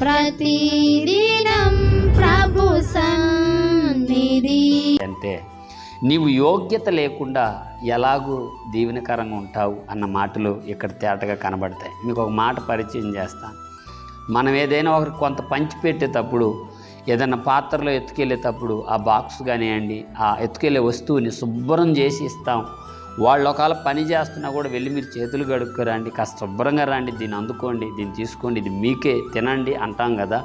ప్రతిదినం ప్రభు సన్నిధి. అంటే నీవు యోగ్యత లేకుండా ఎలాగూ దీవెనకరంగా ఉంటావు అన్న మాటలు ఇక్కడ తేటగా కనబడతాయి. మీకు ఒక మాట పరిచయం చేస్తాను మనం ఏదైనా ఒకరికి కొంత పంచి పెట్టేటప్పుడు ఏదైనా పాత్రలో ఎత్తుకెళ్ళేటప్పుడు ఆ బాక్స్ కానివ్వండి ఆ ఎత్తుకెళ్ళే వస్తువుని శుభ్రం చేసి ఇస్తాం. వాళ్ళు ఒకవేళ పని చేస్తున్నా కూడా వెళ్ళి మీరు చేతులు కడుక్కోరండి కాస్త శుభ్రంగా రండి దీన్ని అందుకోండి దీన్ని తీసుకోండి ఇది మీకే తినండి అంటాం కదా.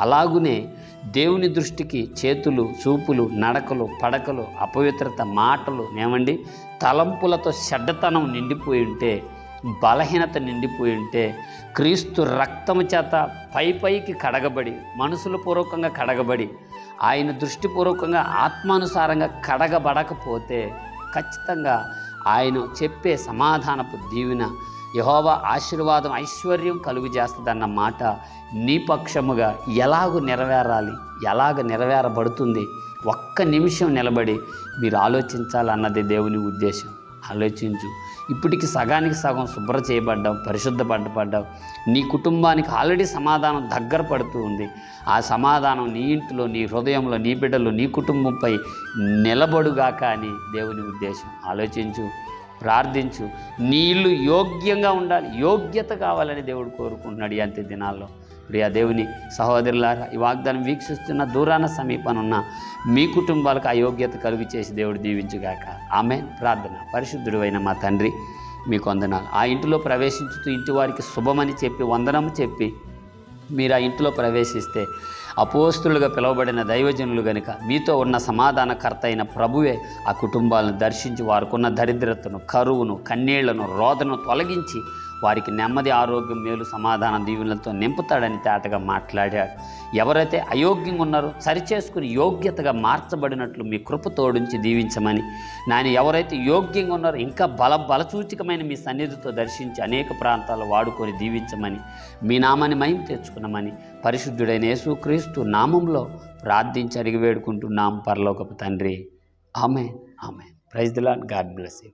అలాగునే దేవుని దృష్టికి చేతులు చూపులు నడకలు పడకలు అపవిత్రత మాటలు ఏమండి? తలంపులతో చెడ్డతనం నిండిపోయి ఉంటే బలహీనత నిండిపోయి ఉంటే క్రీస్తు రక్తము చేత పై పైకి కడగబడి మనసుల పూర్వకంగా కడగబడి ఆయన దృష్టిపూర్వకంగా ఆత్మానుసారంగా కడగబడకపోతే ఖచ్చితంగా ఆయన చెప్పే సమాధానపు దీవెన యహోవా ఆశీర్వాదం ఐశ్వర్యం కలుగు చేస్తుందన్న మాట నీపక్షముగా ఎలాగ నెరవేరాలి ఎలాగ నెరవేరబడుతుంది? ఒక్క నిమిషం నిలబడి మీరు ఆలోచించాలన్నది దేవుని ఉద్దేశం. ఆలోచించు. ఇప్పటికి సగానికి సగం శుభ్ర చేయబడ్డాం పరిశుద్ధపడ్డపడ్డాం నీ కుటుంబానికి ఆల్రెడీ సమాధానం దగ్గర పడుతూ ఉంది. ఆ సమాధానం నీ ఇంట్లో నీ హృదయంలో నీ బిడ్డలు నీ కుటుంబంపై నిలబడుగాక అని దేవుని ఉద్దేశం. ఆలోచించు. ప్రార్థించు. నీళ్ళు యోగ్యంగా ఉండాలి. యోగ్యత కావాలని దేవుడు కోరుకుంటున్నాడు ఈ అంత్య దినాల్లో. ప్రియా దేవుని సహోదరులారా ఈ వాగ్దానం వీక్షిస్తున్న దూరాన సమీపనున్న మీ కుటుంబాలకు ఆ యోగ్యత కలుగు చేసి దేవుడు దీవించుగాక. ఆమె ప్రార్థన. పరిశుద్ధుడు అయిన మా తండ్రి మీకు వందనాలు. ఆ ఇంటిలో ప్రవేశించుతూ ఇంటి వారికి శుభమని చెప్పి వందనము చెప్పి మీరు ఆ ఇంటిలో ప్రవేశిస్తే అపోస్తులుగా పిలువబడిన దైవజనులు గనుక మీతో ఉన్న సమాధానకర్త అయిన ప్రభువే ఆ కుటుంబాలను దర్శించి వారికున్న దరిద్రతను కరువును కన్నీళ్ళను రోదను తొలగించి వారికి నెమ్మది ఆరోగ్యం మేలు సమాధాన దీవెనలతో నింపుతాడని తేటగా మాట్లాడాడు. ఎవరైతే అయోగ్యంగా ఉన్నారో సరిచేసుకుని యోగ్యతగా మార్చబడినట్లు మీ కృప తోడించి దీవించమని. నాయన ఎవరైతే యోగ్యంగా ఉన్నారో ఇంకా బల బలసూచికమైన మీ సన్నిధితో దర్శించి అనేక ప్రాంతాలు వాడుకొని దీవించమని మీ నామాన్ని మహిమ తెచ్చుకున్నామని పరిశుద్ధుడైన యేసుక్రీస్తు నామంలో ప్రార్థించి అడిగి వేడుకుంటున్నాం పరలోకపు తండ్రి. ఆమె ఆమె ప్రైజ్ దిలా గాడ్ బ్లెస్ యూ.